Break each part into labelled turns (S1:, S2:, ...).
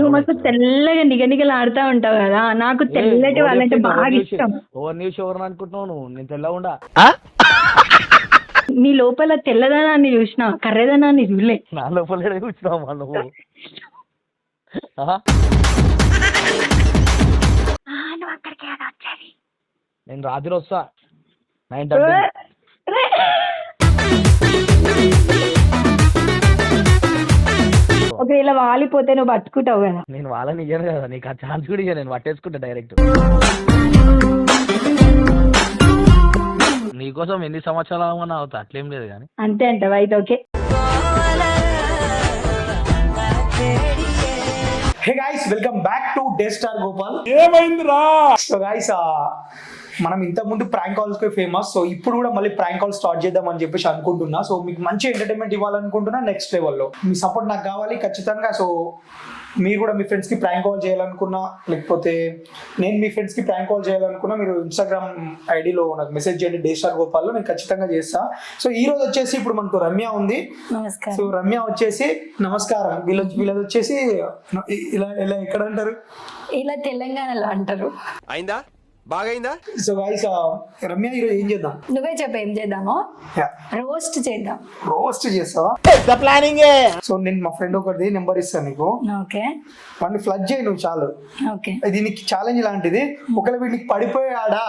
S1: నువ్వు మస్తు తెల్లగా నిగనిగలు ఆడుతా ఉంటావు కదా నాకు తెల్లటి వాళ్ళంటే బాగా ఇష్టం.
S2: ఓవర్ న్యూస్ ఎవరు అనుకుంటున్నావు నువ్వు? నేను తెల్లగా ఉండా?
S1: నీ లోపల తెల్లదనాన్ని చూసిన కర్రెదనాన్ని చూడలే.
S2: నా లోపల కూర్చున్నావా నువ్వు? ఆ?
S1: నువ్వు అక్కడికి వచ్చేది.
S2: నేను రాత్రి వస్తా. Nine thirty.
S1: ఒకవేళ వాలిపోతే నువ్వు పట్టుకుంటావు కదా.
S2: నేను వాళ్ళని ఇయ్యను కదా నీకు ఆ ఛాన్స్ కూడా ఇయ్యను నేను పట్టేసుకుంటా డైరెక్ట్. నీకోసం ఎన్ని సంవత్సరాలు అవ్వమని అవుతా అట్లేం లేదు కానీ.
S1: అంతే అంటావు? అయితే okay.
S3: Hey guys welcome back to day star Gopal ఏమైందిరా? సో గైస్ మనం ఇంతకు ముందు ప్రాంక్ కాల్స్కి ఫేమస్ సో ఇప్పుడు కూడా మళ్ళీ ప్రాంక్ కాల్ స్టార్ట్ చేద్దాం అని చెప్పేసి అనుకుంటున్నా. సో మీకు మంచి ఎంటర్టైన్మెంట్ ఇవ్వాలనుకుంటున్నా నెక్స్ట్ లెవెల్లో మీ సపోర్ట్ నాకు కావాలి ఖచ్చితంగా సో మీరు కూడా మీ ఫ్రెండ్స్కి ప్రాంక్ కాల్ చేయాలనుకున్నా లేకపోతే నేను మీ ఫ్రెండ్స్కి ప్రాంక్ కాల్ చేయాలనుకున్నా మీరు ఇన్స్టాగ్రామ్ ఐడిలో నాకు మెసేజ్ చేయండి డే స్టార్ గోపాల్లో నేను ఖచ్చితంగా చేస్తా. సో ఈ రోజు వచ్చేసి ఇప్పుడు మనకు రమ్య ఉంది.
S1: నమస్కారం.
S3: సో రమ్య వచ్చేసి నమస్కారం. వీళ్ళ వీళ్ళది వచ్చేసి ఇలా ఇలా ఎక్కడ అంటారు
S1: ఇలా తెలంగాణలో అంటారు.
S4: అయిందా? బాగైందా?
S3: సో గైస్ రమ్య ఈరోజు ఏం చేద్దాం?
S1: నువ్వే చెప్పు ఏం చేద్దాము? రోస్ట్ చేద్దాం.
S3: రోస్ట్ చేస్తావా? సో నేను మా ఫ్రెండ్ ఒకటి నెంబర్ ఇస్తాను నీకు.
S1: ఓకే
S3: వాడిని ఫ్లడ్ చేయి నువ్వు చాలు.
S1: ఓకే
S3: ఇది నీకు ఛాలెంజ్ లాంటిది. ఒకవేళ వీడికి పడిపోయాడా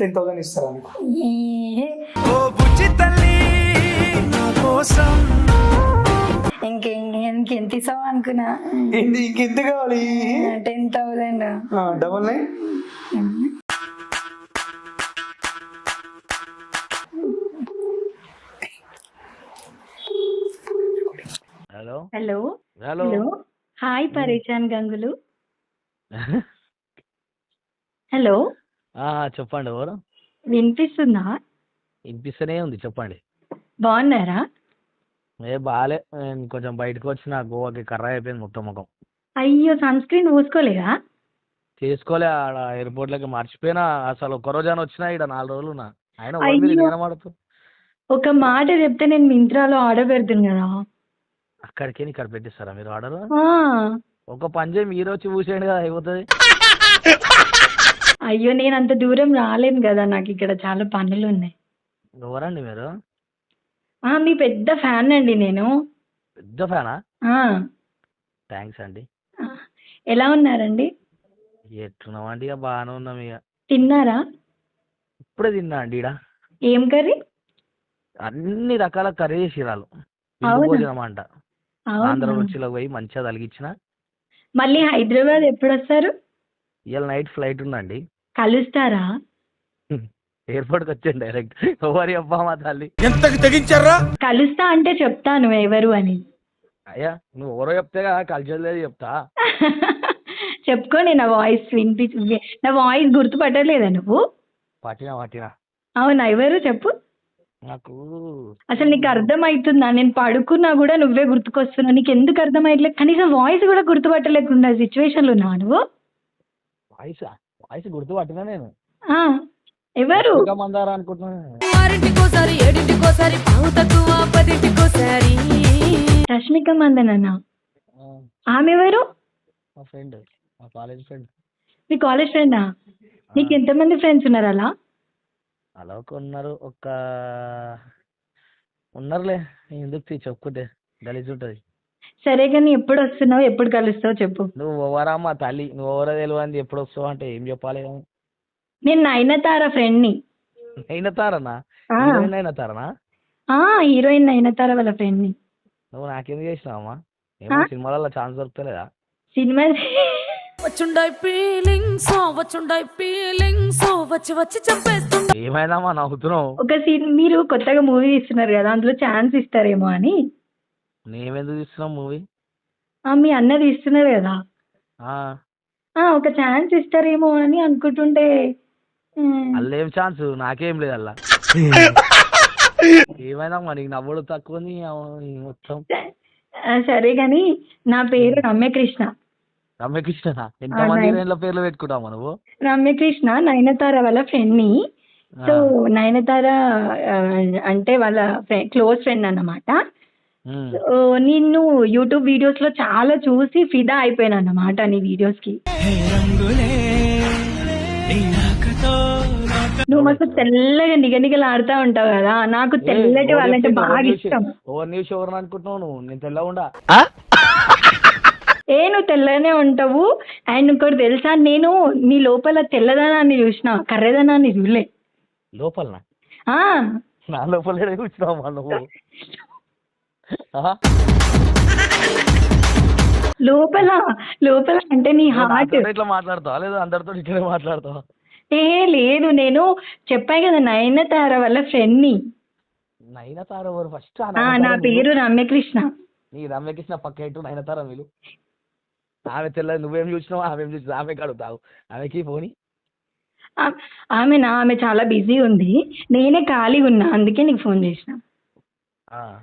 S3: టెన్ థౌసండ్ ఇస్తారా నీకు.
S1: ఇంక ఇంకెంత ఇస్తావు అనుకున్నా?
S3: ఇంకెంత కావాలి?
S1: Ten thousand
S3: double nine
S2: hello.
S1: Hello. Hi పరేషాన్ గంగులు. హలో.
S2: ఆ, చెప్పండి ఎవరు?
S1: వినిపిస్తుందా?
S2: వినిపిస్తూనే ఉంది చెప్పండి.
S1: బాగున్నారా?
S2: ఏ బాగాలే నేను కొంచెం బయటకు వచ్చిన గోవాకి కర్ర అయిపోయింది మొత్తం ముఖం.
S1: అయ్యో సన్ స్క్రీన్ పూసుకోలేదా
S2: చేసుకోలే ఆడ ఎయిర్పోర్ట్లకి మర్చిపోయినా. అసలు ఒక రోజు అని వచ్చినా ఇక్కడ నాలుగు రోజులు ఉన్నా. ఆయన
S1: ఒక మాట చెప్తే నేను మింత్రాలో ఆర్డర్ పెడుతుంది కదా.
S2: అక్కడికి ఇక్కడ పెట్టిస్తారా మీరు ఆర్డర్? ఒక పని చేయి మీరు వచ్చి చూసేయండి కదా అయిపోతుంది.
S1: అయ్యో నేను అంత దూరం రాలేను కదా నాకు ఇక్కడ చాలా పనులు ఉన్నాయి.
S2: ఎవరండి మీరు?
S1: మీ పెద్ద ఫ్యాన్ అండి నేను.
S2: పెద్ద ఫ్యానా?
S1: ఆ,
S2: థ్యాంక్స్ అండి.
S1: ఎలా ఉన్నారండి?
S2: ఎట్లున్నామండి ఇక బాగానే ఉన్నాం ఇక.
S1: తిన్నారా?
S2: ఇప్పుడే తిన్నా అండి ఈడ.
S1: ఏం కర్రీ?
S2: అన్ని రకాల కర్రీ చేసిరాలు? భోజనం అంట. ఆంధ్ర
S1: అవునా?
S2: రుచిలో పోయి మంచిగా తలిగించిన
S1: మళ్ళీ హైదరాబాద్ ఎప్పుడు వస్తారు
S2: ఇవాళ నైట్ ఫ్లైట్ ఉందండి.
S1: కలుస్తారా?
S2: ఎయిర్పోర్ట్కి వచ్చాను డైరెక్ట్. ఎవరి అబ్బా మా తల్లి.
S4: ఎంతకు తెగించారా?
S1: కలుస్తా అంటే చెప్తాను ఎవరు అని.
S2: అయ్యా నువ్వు ఎవరో చెప్తే కదా కలిసేది లేదు చెప్తా.
S1: చెప్పుకోండి నా వాయిస్ వినిపి వి- నా వాయిస్ గుర్తుపట్టలేదా నువ్వు?
S2: పట్టినా పట్టినా.
S1: అవునా? ఎవరు చెప్పు.
S2: నాకు
S1: అసలు నీకు అర్థమవుతుందా నేను పడుకున్నా కూడా నువ్వే గుర్తుకొస్తున్నావు. నీకు ఎందుకు అర్థమయ్యట్లేదు కనీసం వాయిస్ కూడా గుర్తుపట్టలేకుండా సిచ్యువేషన్లో ఉన్నావు నువ్వు?
S2: వాయిస్ వాయిస్ గుర్తు పట్టినా నేను?
S1: ఆ, ఎవరు?
S2: మందారా అనుకుంటున్నా
S5: ఆరింటికోసారి ఏడింటికోసారి పావు తక్కువ పదింటికోసారి.
S1: రష్మిక మందనన్న
S2: ఆ,
S1: ఆమె ఎవరు?
S2: మా ఫ్రెండ్ మా కాలేజ్ ఫ్రెండ్
S1: మీ కాలేజ్ ఫ్రెండా నీకు ఎంతమంది ఫ్రెండ్స్ ఉన్నారు అలా?
S2: అలా ఒక ఉన్నారు. ఒక ఉన్నారులే. ఎందుకు తీ చెప్పుకుంటే? గలీజ్ ఉంటుంది.
S1: సరే కానీ ఎప్పుడు వస్తున్నావు? ఎప్పుడు కలుస్తావు చెప్పు.
S2: నువ్వు ఓవరా మా తల్లి. నువ్వు ఓవరా తెలియదు ఎప్పుడు వస్తావు అంటే ఏం చెప్పాలి
S1: నేను నయనతార ఫ్రెండ్ని.
S2: అయినతారనా
S1: ఆ.
S2: హీరోయిన్ అయినతారనా
S1: ఆ హీరోయిన్ నయనతార వాళ్ళ ఫ్రెండ్ని.
S2: నువ్వు నాకేం చేసినావమ్మా? ఏమో? సినిమాలలో ఛాన్స్ దొరుకుతలేదా
S1: సినిమా
S5: వచ్చుండాయి ఫీలింగ్స్ వచ్చుండాయి ఫీలింగ్స్ వచ్చి వచ్చి చంపేస్తుండ.
S2: ఏమైందమ్మా నవ్వుతున్నావు
S1: ఒక సీన్ మీరు కొత్తగా మూవీ తీస్తున్నారు కదా అందులో ఛాన్స్ ఇస్తారేమో అని.
S2: మూవీ
S1: ఆ మీ అన్న తీస్తున్నారు కదా. ఆ. ఒక ఛాన్స్ ఇస్తారేమో అని అనుకుంటుంటే ఉమ్,
S2: అల్ల ఛాన్స్ నాకేం లేదు అల్ల. ఏమైందమ్మా నీకు నవ్వుడు తక్కువ ఉంది, ఈ మొత్తం.
S1: ఆ, సరే కానీ నా పేరు రమ్యకృష్ణ.
S2: రమ్యకృష్ణ ఎంత మంది
S1: నై-
S2: హీరోయిన్ల పేర్లు పెట్టుకుంటావు నువ్వు?
S1: రమ్యకృష్ణ నయనతార వాళ్ళ ఫ్రెండ్ని.
S2: ఆ,
S1: సో నయనతార అంటే వాళ్ళ క్లోజ్ ఫ్రెండ్ అన్నమాట. ఓ, నిన్ను యూట్యూబ్ వీడియోస్లో చాలా చూసి ఫిదా అయిపోయాను అన్నమాట నీ వీడియోస్కి నువ్వు మస్తు తెల్లగా నిగనిగలాడుతా ఉంటావు కదా నాకు తెల్లటి వాళ్ళంటే బాగా? ఇష్టం.
S2: ఎవరు న్యూస్ ఎవరు అనుకుంటున్నావు నువ్వు? నేను తెల్లగా ఉండా?
S1: ఏ నువ్వు తెల్లనే ఉంటావు? అండ్ ఇంకోటి తెలుసా? నేను నీ లోపల తెల్లదనాన్ని చూసిన కర్రెదనాన్ని చూడలే.
S2: లోపల నా లోపల కూర్చున్నావా నువ్వు?
S1: లోపల లోపల అంటే నీ హార్ట్
S2: ఇట్లా మాట్లాడతావా? లేదా అందరితో ఇట్లనే మాట్లాడతావా?
S1: ఏ లేదు నేను చెప్పాయి కదా నయనతార వల్ల
S2: ఫ్రెండ్ని. ఎవరు? ఫస్ట్
S1: నా పేరు రమ్యకృష్ణ.
S2: నీ రమ్యకృష్ణ పక్క ఎటు నైనతార వీళ్ళు? ఆమె తెల్ల నువ్వేం చూసినావు ఆమె చూసినావు ఆమె అడుగుతావు ఆమెకి పోని.
S1: ఆమె నా ఆమె చాలా బిజీ ఉంది. నేనే ఖాళీగా ఉన్నా అందుకే నీకు ఫోన్ చేసిన.
S2: ఆ,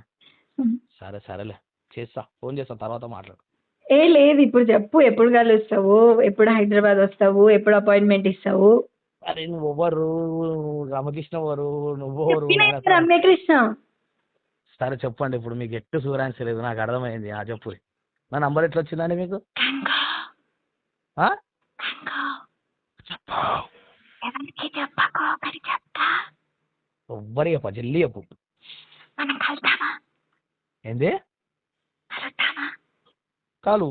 S2: సరే సరేలే. చేస్తా. ఫోన్ చేస్తా తర్వాత మాట్లాడు.
S1: ఏ లేదు ఇప్పుడు చెప్పు. ఎప్పుడు కలుస్తావు ఎప్పుడు హైదరాబాద్ వస్తావు? ఎప్పుడు అపాయింట్మెంట్ ఇస్తావు?
S2: అరే నువ్వు ఎవరు రామకృష్ణ ఎవరు? నువ్వు ఎవరు?
S1: చెప్పినా
S2: నైనతార?
S1: రమ్యకృష్ణ?
S2: సరే చెప్పండి. ఇప్పుడు మీకు ఎట్టు సూరాన్సి లేదు. నాకు అర్థమైంది. ఆ చెప్పు. నా నంబర్ ఎట్లా వచ్చిందండి మీకు ఆ? చెప్పు. ఎవ్వరి చెప్ప జల్లి చెప్పు. ఏంది? కాలు.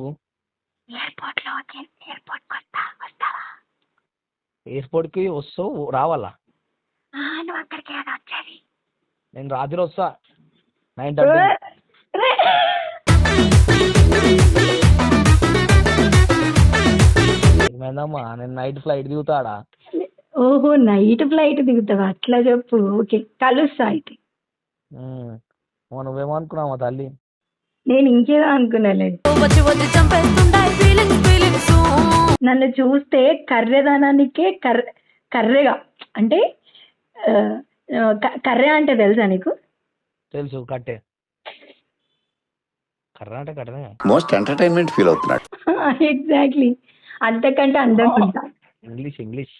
S2: ఎయిర్పోర్ట్కి వస్తావు? రావాలా? నేను రాత్రి వస్తా. Nine thirty. ఏమైందమ్మా? నేను నైట్ ఫ్లైట్ దిగుతాడా?
S1: ఓహో నైట్ ఫ్లైట్ దిగుతావా? అట్లా చెప్పు. ఓకే కలుస్తా అయితే.
S2: ఉమ్. ఓ నువ్వేమనుకున్నావా తల్లి?
S1: నేను ఇంకేదో అనుకున్నాలే నన్ను చూస్తే కర్రెదనానికే కర్ర కర్రెగా. అంటే కర్రె అంటే తెలుసా నీకు?
S2: తెలుసు కట్టే. కర్ర అంటే కట్టనే
S6: మోస్ట్ ఎంటర్టైన్మెంట్ ఫీల్ అవుతున్నాడు.
S1: ఎగ్జాక్ట్లీ అంతకంటే అందంగా ఉంటా.
S2: English English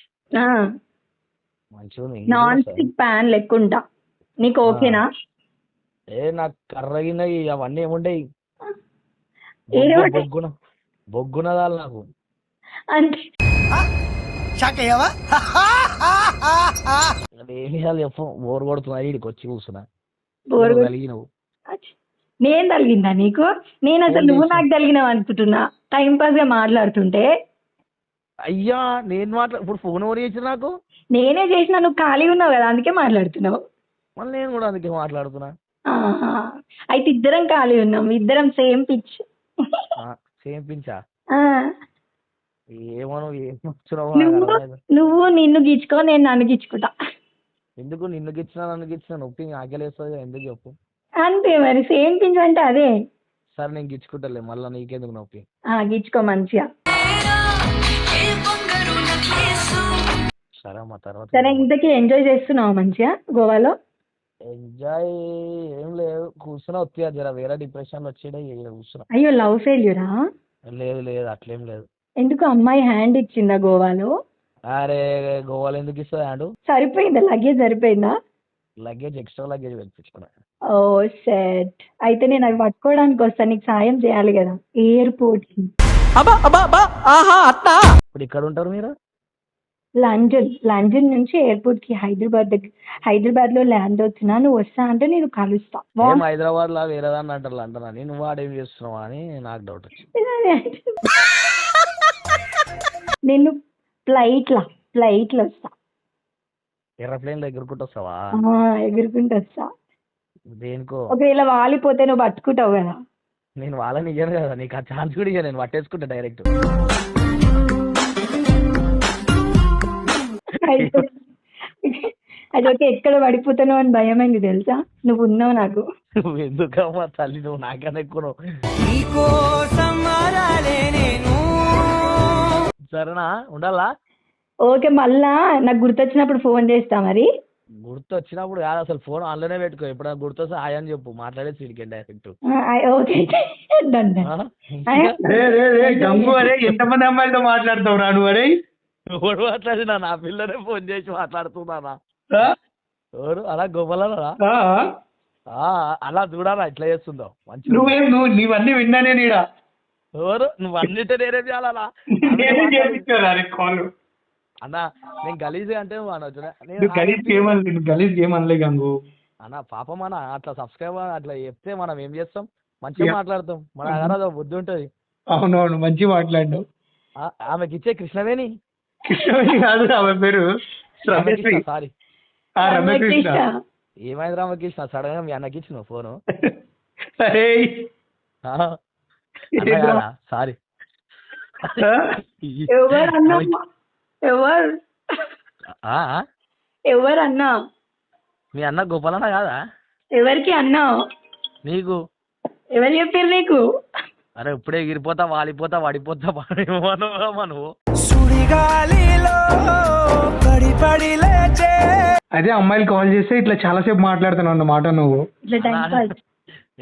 S1: non stick pan లెక్క ఉంటా నీకు ఓకేనా?
S2: ఏ నాకు కర్రగినవి అవన్నీ ఏముంటాయి
S1: ఏముంటాయి?
S2: బొగ్గున బొగ్గునదాలు నాకు.
S1: అంటే
S2: అది ఏం చేయాలి చెప్పు. బోర్ కొడుతున్నా వచ్చి కూర్చున్నా.
S1: బోర్
S2: కలిగినవు
S1: నేను తలిగిందా నీకు? నేను అసలు నువ్వు నాకు తలిగినావు అనుకుంటున్నా. టైం పాస్గా మాట్లాడుతుంటే
S2: అయ్యా నేను మాట్లా ఇప్పుడు ఫోన్ ఎవరు చేసిన నాకు?
S1: నేనే చేసిన నువ్వు ఖాళీగా ఉన్నావు కదా అందుకే మాట్లాడుతున్నావు.
S2: మళ్ళీ నేను కూడా అందుకే మాట్లాడుతున్నా.
S1: అయితే ఇద్దరం ఖాళీ ఉన్నాం ఇద్దరం సేమ్ పిచ్.
S2: సేమ్ పించా ఏమో నువ్వు
S1: నిన్ను గీచుకో నేను నన్ను గీచుకుంటా
S2: ఎందుకు నిన్ను గిచ్చినా నన్ను గిచ్చినా? నొప్పి ఆకలేస్తుంది ఎందుకు చెప్పు?
S1: అంతే మరి సేమ్ పించ్ అంటే అదే.
S2: సరే నేను గిచ్చుకుంటాలే మళ్ళీ నీకెందుకు నొప్పి?
S1: ఆ గీచుకో మంచిగా.
S2: సరే అమ్మా తర్వాత
S1: సరే ఇంతకీ ఎంజాయ్ చేస్తున్నావు మంచిగా గోవాలో?
S2: ఎంజాయ్ ఏం లేదు కూర్చున్నా వస్తుంది జర వేరే డిప్రెషన్ వచ్చేడే ఈడ కూర్చున్నా.
S1: అయ్యో లవ్ ఫెయిల్యూరా
S2: లేదు లేదు అట్లేం లేదు.
S1: ఎందుకు అమ్మాయి హ్యాండ్ ఇచ్చిందా గోవాలో?
S2: అరే గోవాలో ఎందుకు ఇస్తుంది ఆడు
S1: సరిపోయిందా? లగేజ్ సరిపోయిందా?
S2: లగేజ్ ఎక్స్ట్రా లగేజ్ పెట్టించుకున్నా
S1: ఓ సెట్ అయితే నేను అవి పట్టుకోవడానికి వస్తాను నీకు సాయం చేయాలి కదా. ఎయిర్పోర్ట్కి.
S2: ఇప్పుడు ఇక్కడ ఉంటారు మీరు?
S1: లండన్ లండన్ నుంచి ఎయిర్పోర్ట్కి హైదరాబాద్ దగ్గర హైదరాబాద్లో ల్యాండ్ అవుతున్నా నువ్వు వస్తా అంటే నేను కలుస్తా.
S2: ఏం హైదరాబాద్ లా వేరే దాన్ని అంటారు అంటారు అని. నువ్వు ఆడేం చేస్తున్నావా అని నాకు డౌట్ వచ్చింది.
S1: నేను ఫ్లైట్ లా ఫ్లైట్లో వస్తా.
S2: ఎర్రప్లేన్లో ఎగురుకుంటూ వస్తావా
S1: ఎగురుకుంటూ వస్తా.
S2: దేనికో?
S1: ఒకవేళ వాలిపోతే నువ్వు పట్టుకుంటావు కదా.
S2: నేను వాళ్ళని ఇయ్యను కదా నీకు ఆ ఛాన్స్ కూడా ఇయ్య నేను పట్టేసుకుంటా డైరెక్ట్
S1: అయితే అది ఓకే ఎక్కడ పడిపోతానో అని భయమైంది తెలుసా? నువ్వు ఉన్నావు నాకు.
S2: నువ్వు ఎందుకమ్మా తల్లి నువ్వు నాకన్నా ఎక్కువ నువ్వు. సరేనా ఉండాలా?
S1: ఓకే మళ్ళా నాకు గుర్తొచ్చినప్పుడు ఫోన్ చేస్తా మరి.
S2: గుర్తు వచ్చినప్పుడు కాదు అసలు ఫోన్ ఆన్లోనే పెట్టుకో. ఎప్పుడైనా గుర్తొస్తే హాయ్ అని చెప్పు మాట్లాడేసి వీడికి డైరెక్ట్.
S3: ఎంతమంది అమ్మాయిలతో మాట్లాడతావు రా నువ్వు అరే?
S2: ఎవడు మాట్లాడినా నా పిల్లనే ఫోన్ చేసి మాట్లాడుతున్నానా? ఎవరు? అలా?
S3: ఆ,
S2: అలా చూడాలా? ఎట్లా చేస్తుందో? మంచి
S3: నువ్వేం నువ్వు నీవన్నీ విన్నానే నీడ
S2: ఎవరు? నువ్వు అన్నిటి నేనే చేయాలా అన్న నేను గలీజ్ అంటే
S3: గలీజ్ ఏమనలే గంగు.
S2: అన్న పాపం అన్న అట్లా సబ్స్క్రైబర్ అట్లా చెప్తే మనం ఏం చేస్తాం? మంచిగా. మాట్లాడతాం. మన దగ్గర బుద్ధి ఉంటుంది.
S3: అవునవును మంచి మాట్లాడు.
S2: ఆమెకి ఇచ్చే కృష్ణవేణి?
S3: కృష్ణవేణి కాదు ఆమె పేరు రమేశ్వరి
S2: సారీ
S3: ఆ రమకృష్ణ.
S2: ఏమైంది రామకృష్ణ? సడన్గా మీ అన్నకి ఇచ్చిన ఫోను? సారీ
S1: ఎవరు అన్నా? ఎవరు? ఎవరు అన్నా?
S2: మీ అన్న గోపాలన్న కాదా?
S1: ఎవరికి అన్నా?
S2: నీకు?
S1: ఎవరు చెప్పారు నీకు?
S2: అరే ఇప్పుడే ఎగిరిపోతా వాలిపోతా
S3: అదే అమ్మాయిలు కాల్ చేస్తే ఇట్లా చాలాసేపు మాట్లాడుతున్నావు అన్నమాట నువ్వు.
S1: ఇట్లా టైం పాస్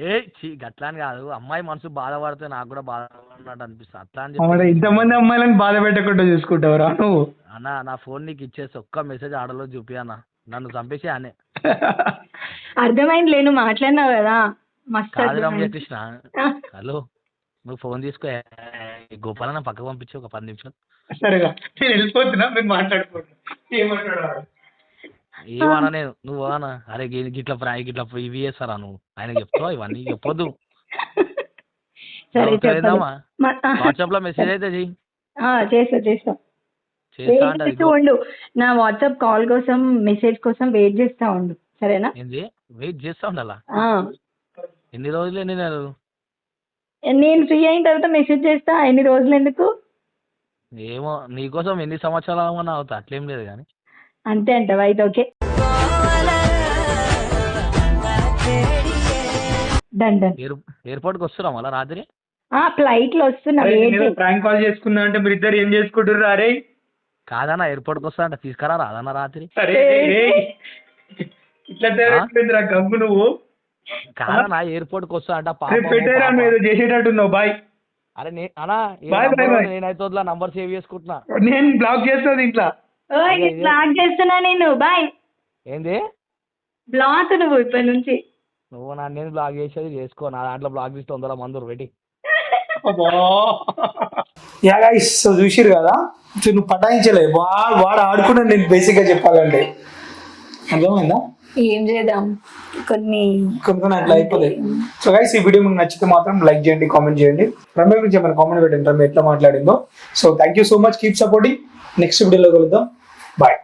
S2: ఏ చీ గట్లా అని కాదు. అమ్మాయి మనసు బాధపడితే నాకు కూడా బాధపడినట్టు అనిపిస్తుంది. అట్లా అని చెప్పి
S3: ఇంతమంది అమ్మాయిలను బాధ పెట్టకుండా చూసుకుంటావురా నువ్వు?
S2: అన్న నా ఫోన్ నీకు ఇచ్చేసి ఒక్క మెసేజ్ ఆడలో చూపి అన్న. నన్ను చంపేసి అనే
S1: అర్థమైంది లేను మాట్లాడినావు కదా. మస్తు
S2: కాదు హలో నువ్వు ఫోన్ తీసుకో. గోపాలన్న పక్కకు పంపించు ఒక పది నిమిషాలు.
S3: సరేగా నేను వెళ్ళిపోతున్నా మీరు మాట్లాడుకోండి. ఏమంటాడు
S2: ఏమన్నా నేను నువ్వు అన్న అరే గి- గిట్ల ప్రా గిట్ల ఇవి చేస్తారా నువ్వు? ఆయన చెప్తావా ఇవన్నీ చెప్పొద్దు? వాట్సాప్లో మెసేజ్ అయితే చెయ్యి.
S1: చేస్తా చేస్తా. వెయిట్ ఉండు. నా వాట్సాప్ కాల్ కోసం మెసేజ్ కోసం వెయిట్ చేస్తా ఉండు. సరేనా?
S2: ఏంది? వెయిట్ చేస్తా ఉండాలా?
S1: ఆ.
S2: ఎన్ని రోజులు ఎన్ని నెలలు?
S1: నేను ఫ్రీ అయిన తర్వాత మెసేజ్ చేస్తా ఎన్ని రోజులు ఎందుకు?
S2: ఏమో నీకోసం ఎన్ని సంవత్సరాలు అవ్వమన్నా అవుతా అట్లేం లేదు కానీ.
S1: అంతే అంటావా అయితే ఓకే డన్ డన్
S2: ఎయిర్ ఎయిర్పోర్ట్కి వస్తురా మళ్ళా రాత్రి?
S1: ఆ ఫ్లైట్లో వస్తున్నా.
S3: ప్రాంక్ కాల్ చేసుకున్నా అంటే మీరు ఇద్దరు ఏం చేసుకుంటారు అరే?
S2: కాదన్నా ఎయిర్పోర్ట్కి వస్తా అంటే తీసుకురా రాదన్నా రాత్రి.
S3: ఇట్లా గంగు నువ్వు
S2: కాదన్నా ఎయిర్పోర్ట్కి వస్తా అంట
S3: పెట్టారా నువ్వు ఏదో చేసేటట్టున్నావు బాయ్
S2: అరే నే అన్నా. నేనైతే వదిలా నంబర్ సేవ్ చేసుకుంటున్నా.
S3: నేను బ్లాక్ చేస్తాను ఇంట్లో
S1: బ్లాక్ చేస్తున్నా నేను బాయ్
S2: ఏంది?
S1: బ్లాక్ నువ్వు ఇప్పటి నుంచి.
S2: నువ్వు నా నేను బ్లాక్ చేసేది చేసుకో నా దాంట్లో బ్లాక్ చేసి తొందర మందురు పెట్టి
S3: యా గైస్ సో చూసిరు కదా? నువ్వు పటాయించలే వాడు వాడు ఆడుకున్నాడు నేను బేసిక్గా చెప్పాలంటే. అర్థమైందా?
S1: ఏం చేద్దాం? కొన్ని
S3: కొన్ని కొన్ని అట్లా అయిపోతాయి. సో గైస్ ఈ వీడియో మీకు నచ్చితే మాత్రం లైక్ చేయండి కామెంట్ చేయండి. రమ్య గురించి ఏమైనా కామెంట్ పెట్టండి రమ్య ఎట్లా మాట్లాడిందో. So thank you so much keep supporting next వీడియోలో కలుద్దాం. బాయ్